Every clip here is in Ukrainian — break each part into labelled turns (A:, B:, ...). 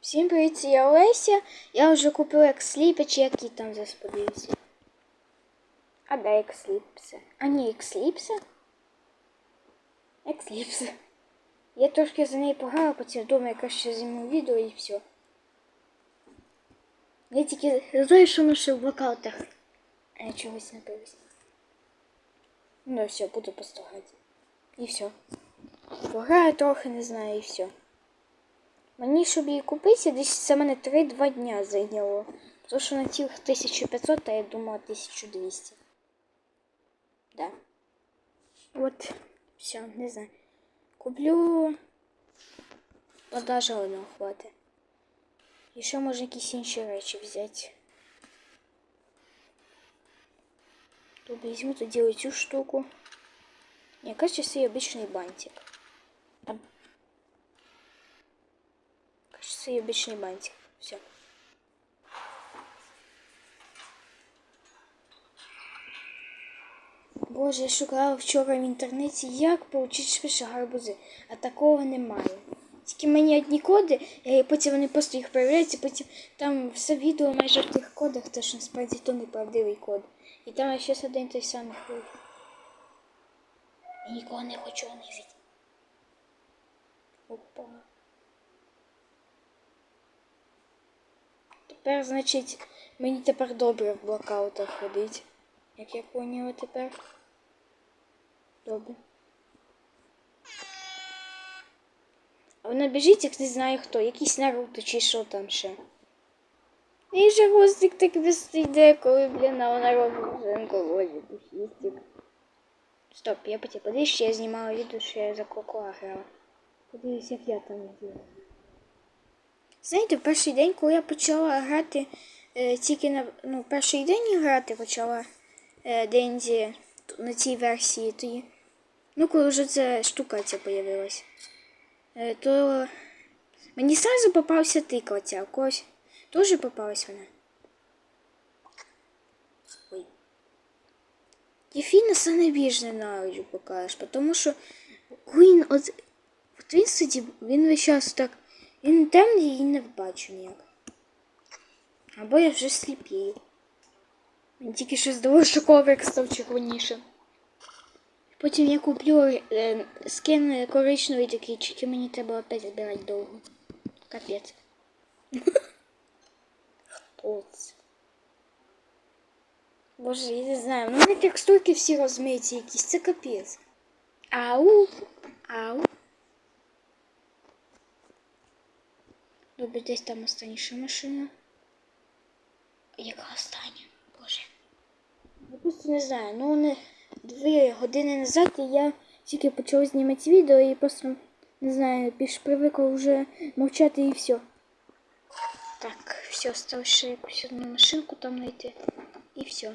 A: Всім привіт, я Олеся. Я вже купила ексліпи, чи які там зараз подивіться. А де ексліпси? А ні, ексліпси? Ексліпси. Я трошки за неї пограла, потім вдома якраз ще зніму відео і все. Я тільки знаю, що ми ще в блокаутах чогось напилися. Ну все, буду постагати. І все. Пограю трохи, не знаю, і все. Мені, щоб її купити, десь це мене 3-2 дня зайняло. Тому що на цілих 1500, а я думала 1200. Да. От, все, не знаю. Куплю. Продажа одного хватить. І ще можна якісь інші речі взяти. То візьму тоді цю штуку. Мне кажется, обычный бантик. І обычный бантик. Все. Боже, я шукала вчора в інтернеті, як отримати швидше гарбузи, а такого немає. Тільки мені одні коди, і потім вони просто їх перевіряють, і потім там все відео майже в тих кодах, теж насправді то неправдивий код. І там ще один той самий код. І нікого не хочу унизити. Опа. Тепер, значить, мені тепер добре в блокаутах ходить. Як я поняла тепер. Добре. А вона біжить, як не знаю хто, якийсь Наруто чи що там ще. І же гостик так йде, коли, блін, вона робить вже онкологію, пухістик. Стоп, я потім подивись, що я знімала відео, що я за Коко грала. Подивись, як я там діла. Знаєте, перший день, коли я почала грати е, тільки на ну, перший день грати почала е, Дензі на цій версії, тоді, ну коли вже ця штука ця появилась, е, то мені сразу попався тиква ця, когось теж попалась вона. Ой. Єфінаса найбільш ненавиджу покажеш, тому що він от, от він сидів, він весь час так, він темний і не бачу ніяк. Або я вже сліпію. Він тільки що здалося, що коврик став червонішим. Потім я куплю е, скин коричневий такий, тільки мені треба опять збирати довго. Капець. Хто це? Боже, я не знаю. Ну, мене текстурки всі розмиті якісь, це капець. Ау! Ау! Добре, десь там останніша машина. Яка остання? Боже. Я просто не знаю. Ну, не дві години назад я тільки почала знімати відео і просто, не знаю, більш привикла вже мовчати і все. Так, все, осталось ще якусь одну машинку там знайти. І все.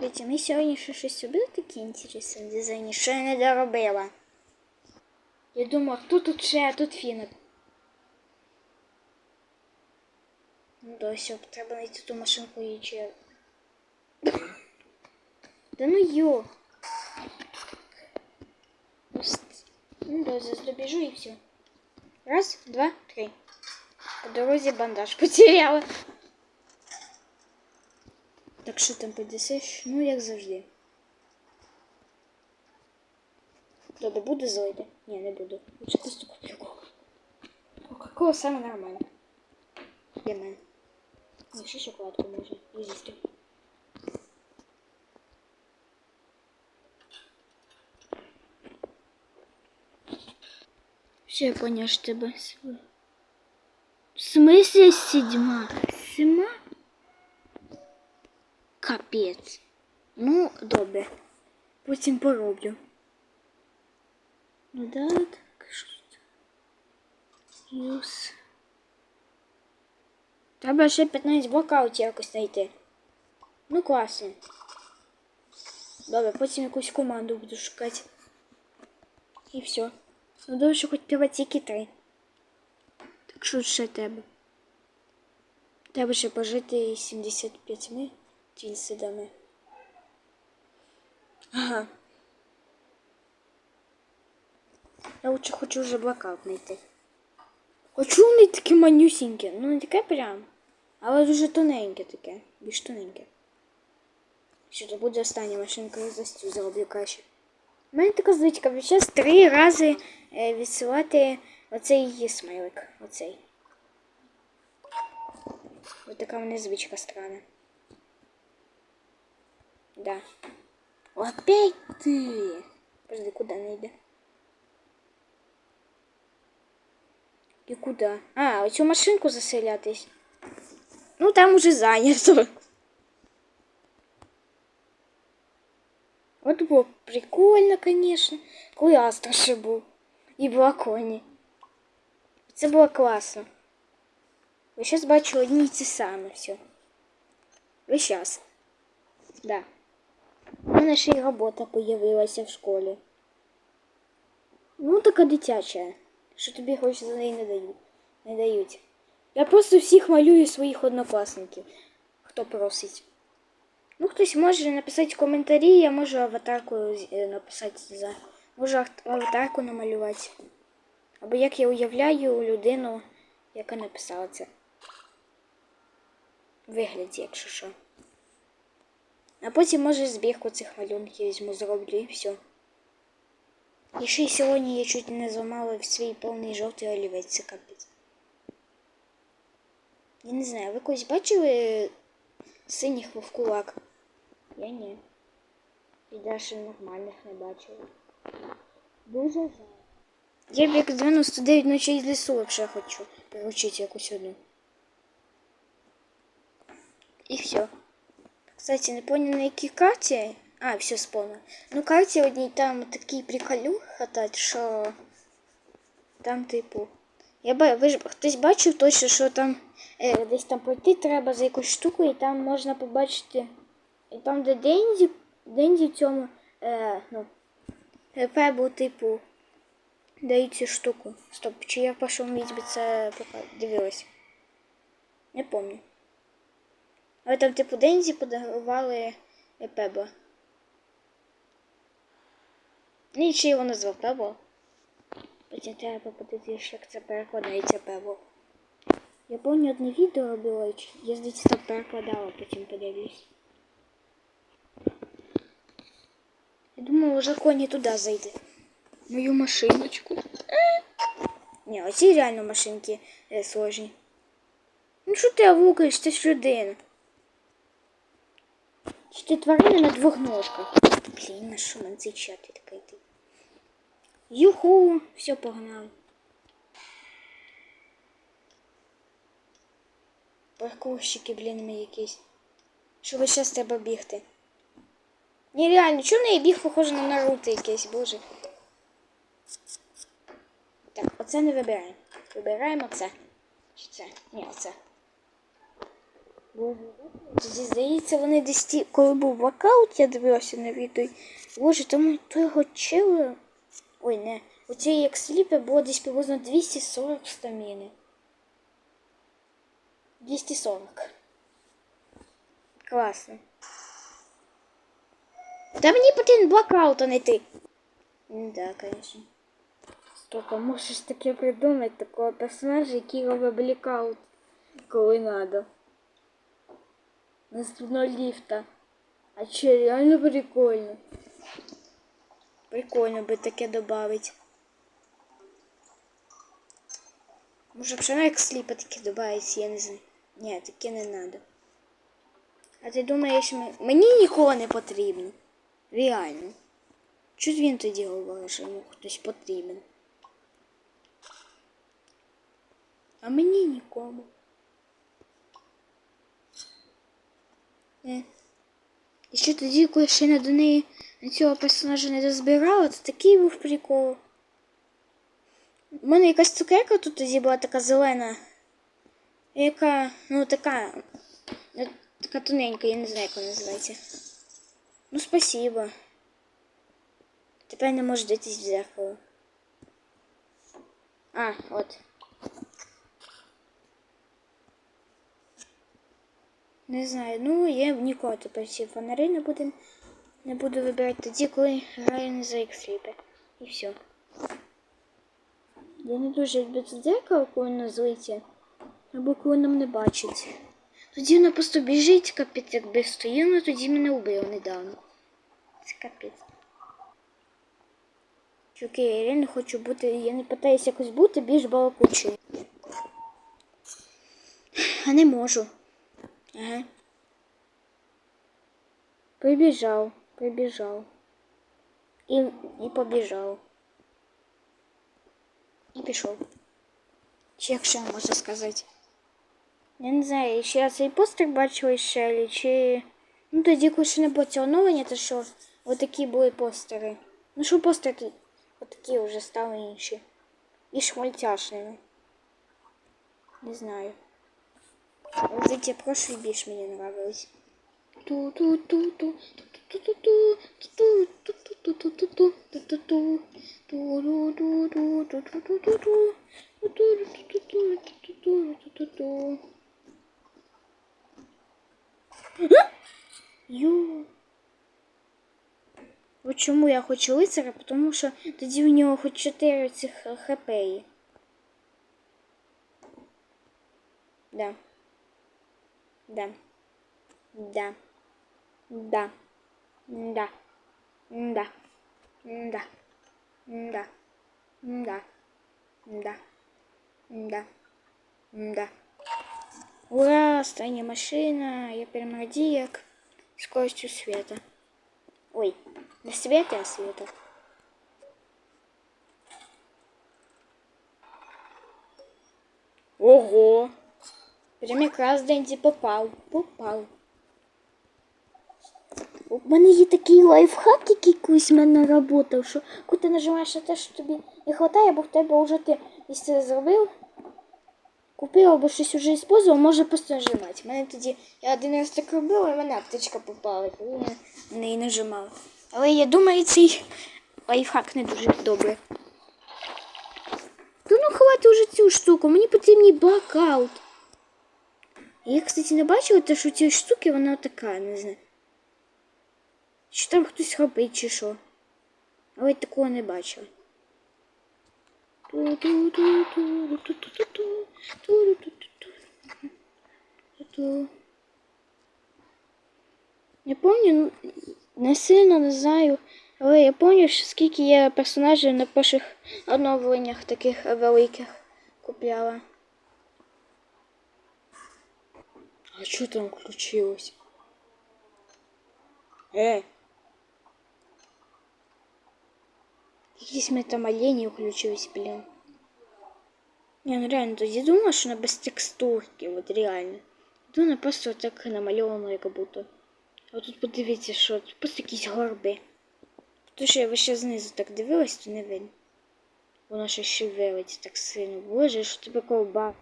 A: Дивіться, ми сьогодні ще щось робили таке інтересне в дизайні, що я не доробила. Я думала, хто тут ще, а тут фінок. Ну да, все, треба знайти ту машинку і чи. Да ну йо. Ну да, зараз добіжу і все. Раз, два, три. По дорозі бандаж потеряла. Так що там подесиш? Ну, як завжди. Добре, буде зайде? Ні, не буду. Лучше просто куплю кока. Кока-кола саме нормально. Для мене. Ну, ще шоколадку можна. І з'їсти. Все, я понял, что тебе. В смысле седьма? Сема? Капець. Ну, добре. Потім пороблю. Ну так? Юс. Треба ще 15 блокаутів якось знайти. Ну, класно. Добре, потім якусь команду буду шукати. І все. Ну, добре, що хоч треба тільки три. Так що ще треба? Треба ще пожити 75 Ага. Я лучше хочу вже блокаут знайти. Хочу вони таке манюсіньке. Ну не таке прям. Але дуже тоненьке таке. Більш тоненьке. Що то буде остання машинка, я за цю зроблю краще. У мене така звичка, весь час три рази е, відсилати оцей смайлик. Оцей. Ось така мене звичка странна. Да. Опять ты. Подожди, куда она идет? І куди? А, оцю машинку заселятись. Ну, там уже зайнято. От було прикольно, конечно. Коли Астра ще був. І була коні. Це було класно. Ви зараз бачу одні й ті самі все. Ви зараз. Да. У мене ще й робота появилася в школі. Ну, така дитяча. Що тобі гроші за неї не дають. Не дають. Я просто всіх малюю своїх однокласників. Хто просить. Ну, хтось може написати коментарі, я можу аватарку е, написати за. Можу аватарку намалювати. Або як я уявляю людину, яка написала це. Вигляді, якщо що. А потім, може, збірку цих малюнків візьму, зроблю і все. І ще й сьогодні я чуть не зламала свій повний жовтий олівець, це капець. Я не знаю, ви колись бачили синіх вовкулак? Я ні. І навіть нормальних не бачила. Дуже жаль. Я б як 99 ночей з лісу вообще хочу приручити якусь одну. І все. Кстати, не понял на якій карті. А, все спомнил. Ну, карті одній там такий приколюх хатать, що там, типу. Я ба... ви ж хтось бачив точно, що там е, десь там пройти треба за якусь штуку, і там можна побачити. І там, де Дензі, Дензі в цьому, е, ну, Пебу, типу, дають цю штуку. Стоп, чи я в першому відьбі це дивилась? Не пам'ятаю. Але там, типу, Дензі подарували е, Пебла. І ще його назвав Пебло. Потім треба подивитися, як це перекладається Пебло. Я пам'ятаю одне відео робила, я здається так перекладала, потім подивлюсь. Я думаю, вже коні туди зайде. Мою машиночку. Ні, оці реально машинки е, сложні. Ну що ти авукаєш, ти ж людина. Чи ти на двох ножках? Блін, на що мене цей чат ти? Юху, все погнали. Паркурщики, блін, ми якісь. Що ви зараз треба бігти? Нереально, чого в неї біг похоже на Наруто якийсь, боже. Так, оце не вибираємо. Вибираємо це. Чи це? Ні, оце. Тоді, здається, вони десь ті, коли був вокаут, я дивилася на відео. Боже, тому того чила. Ой, не. У цієї як сліпи було десь приблизно 240 стаміни. 240. Класно. Та мені потрібен блокаут, а не ти. Да, конечно. А можеш таке придумати такого персонажа, який робить блокаут, коли надо. Наступного ліфта. А че, реально прикольно. Прикольно би таке добавить. Може, б як сліпа таке добавить, я не знаю. Ні, таке не надо. А ти думаєш, ми- мені нікого не потрібно. Реально. Чого він тоді говорить, що йому хтось потрібен? А мені нікому. І ще тоді, коли ще не до неї цього персонажа не дозбирала, то такий був прикол. У мене якась цукерка тут тоді була така зелена. Яка, ну така. е, Така тоненька, я не знаю, як вона називається. Ну, спасибо. Тепер не можу дивитись в зеркало. А, от. Не знаю, ну я ніколи тепер ці фонари не буду, не буду вибирати тоді, коли граю не за екстріпи. І все. Я не дуже люблю це дзеркало, коли воно злиться, або коли воно мене бачить. Тоді воно просто біжить, капець, якби стоїть, воно тоді мене вбило недавно. Це капець. Чуки, я реально хочу бути, я не питаюся якось бути більш балакучою. А не можу. Ага. Прибіжав, прибіжав. І, і побіжав. І пішов. Чи як ще можна сказати? Я не знаю, чи я цей постер бачила із Шелі, чи. Ну тоді, коли ще не було цього оновлення, то що отакі були постери. Ну що постери отакі вже стали інші. І шмальтяшними. Не знаю. Вот эти прошлые більш мені нравились. Чому я хочу лицаря? Тому що тоді в нього хоч 4 цих хп. Да. Да. Да. Да. Да. Да. Да. Да. Да. Да. Да. Да. Ура, стання машина, я радіяк скоростью света. Ой, не света, а света. Ого! Прям якраз Денді попав. Попав. У мене є такий лайфхак, який колись в мене работав, що коли ти нажимаєш на те, що тобі не вистачає, бо в тебе вже ти це зробив, купив або щось вже использував, може просто нажимати. У мене тоді я один раз так робила, і мене аптечка попала, коли я на неї нажимав. Але я думаю, цей лайфхак не дуже добре. Та ну хвати вже цю штуку, мені потрібний блокаут. Я, кстати, не бачила, те, що ці штуки, вона така, не знаю. Чи там хтось робить, чи що. Але я такого не бачила. Я пам'ятаю, ну, не сильно не знаю, але я пам'ятаю, скільки є персонажів на перших оновленнях таких великих купляла. А що там включилось? Е. Якісь ми там олені включились, блін. Я ну реально тоді думала, що вона без текстурки, от реально. То вона просто так намальовано, як будто. А тут подивіться, що тут просто якісь горби. То, що я ще знизу так дивилась, то не видно. Воно ще шевелиться так сильно. Боже, що тебе ковба.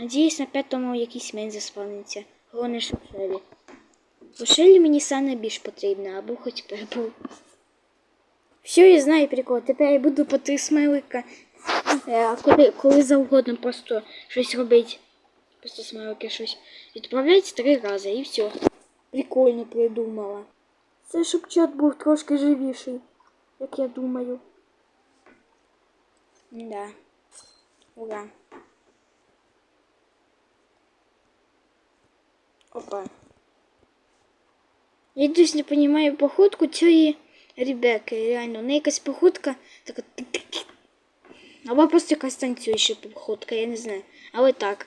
A: Надіюсь, на п'ятому якийсь мен заспавниться. Головне, що в Шелі. У Шелі мені саме більш потрібно, або хоч перебув. Все, я знаю прикол. Тепер я буду по три смайлика. Е, коли, коли завгодно просто щось робити. Просто смайлики щось. Відправляти три рази і все. Прикольно придумала. Це щоб чат був трошки живіший, як я думаю. Да. Ура. Опа. Я десь не розумію походку цієї Ребекки. Реально, у неї якась походка така. тик-тик-тик. Або просто якась танцююча походка, я не знаю. Але так,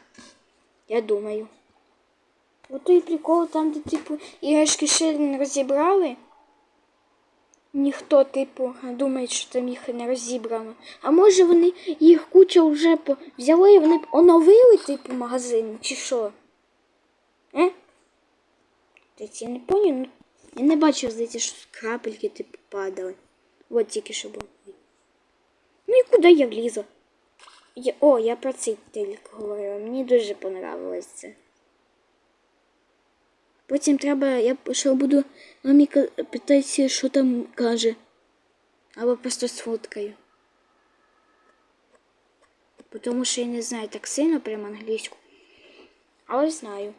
A: я думаю. От той прикол там, де, типу, іграшки ще не розібрали. Ніхто, типу, думає, що там їх не розібрано. А може вони їх куча вже взяли і вони оновили, типу, магазин, чи що? Е? Дивіться, я не поняв, ну я не бачив, здається, що крапельки типу падали. От тільки що було. Ну і куди я влізу? Я... О, я про цей телек говорила. Мені дуже понравилось це. Потім треба, я ще буду мамі ка- питатися, що там каже. Або просто сфоткаю. Тому що я не знаю так сильно прямо англійську. Але знаю.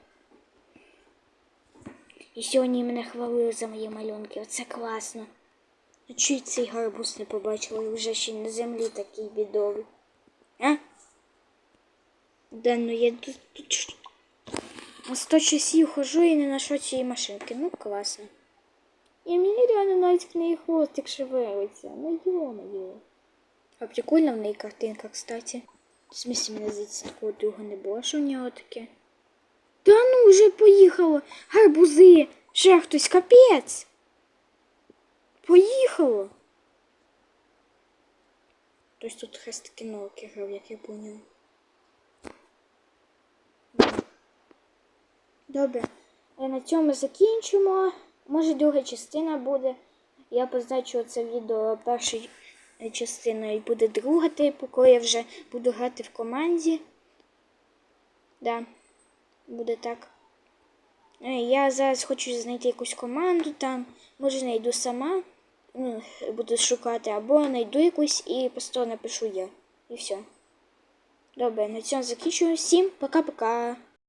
A: І сьогодні мене хвалили за мої малюнки. Оце класно. Ну чий цей гарбуз не побачила і вже ще на землі такий бідовий. А? Да, ну я тут, сто часів хожу і не знайшла цієї машинки. Ну, класно. І мені реально навіть в неї хвостик шевелиться. Ну йо-моє. А прикольна в неї картинка, кстати. В смысле, мене здається, такого друга не було, що в нього таке. Та ну вже поїхало. Гарбузи. Ще хтось капець. Поїхало. Хтось тут хрест науки грав, як я поняв. Добре. Е, На цьому закінчимо. Може, друга частина буде. Я позначу це відео першою е, частиною і буде друга, типу, коли я вже буду грати в команді. Да, буде так. Е, Я зараз хочу знайти якусь команду там. Може, знайду сама. Ну, буду шукати, або знайду якусь і просто напишу я. І все. Добре, на цьому закінчую. Всім пока-пока.